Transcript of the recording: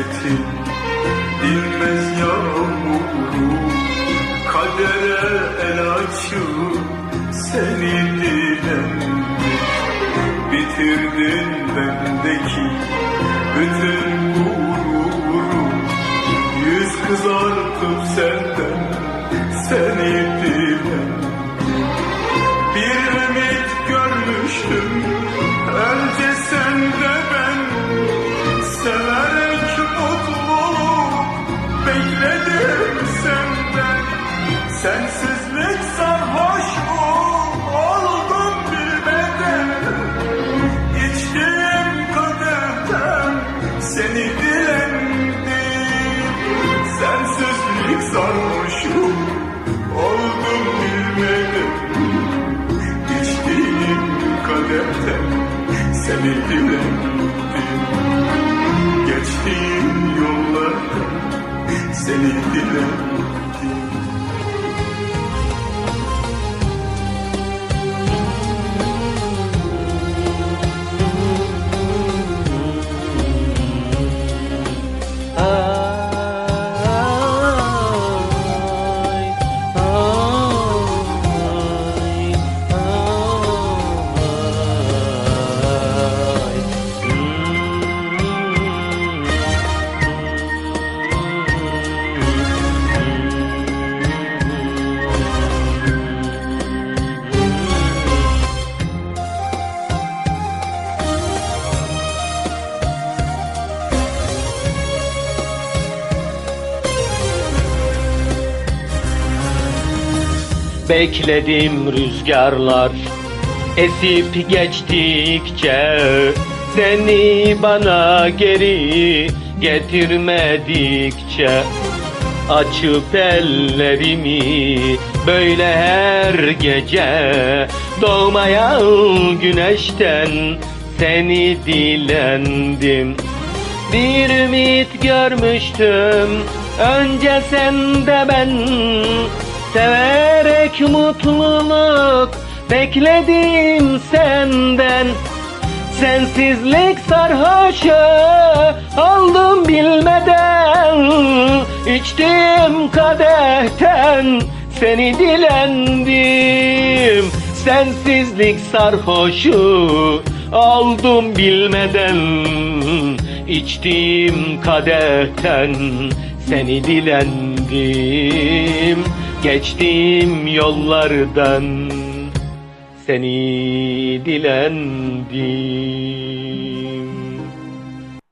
ettin Dinmez yağmuru. Kadere el açıp Seni dilendim. Bitirdin bendeki Bütün gururu Yüz kızartıp senden Seni dilendim. Bir ümit görmüştüm Önce sen de ben Bekledim senden Sensizlik sarhoş Oldum bilmeden İçtiğim kadehten Seni dilendim. Sensizlik sarhoşum Oldum bilmeden İçtiğim kadehten seni dilendim. Geçtiğim seni Bekledim rüzgarlar esip geçtikçe Seni bana geri getirmedikçe Açıp ellerimi böyle her gece Doğmayan güneşten seni dilendim. Bir ümit görmüştüm önce sende ben Severek mutluluk bekledim senden. Sensizlik sarhoşu oldum bilmeden. İçtim kadehten seni dilendim. Sensizlik sarhoşu oldum bilmeden. İçtiğim kadehten seni dilendim Geçtiğim yollardan seni dilendim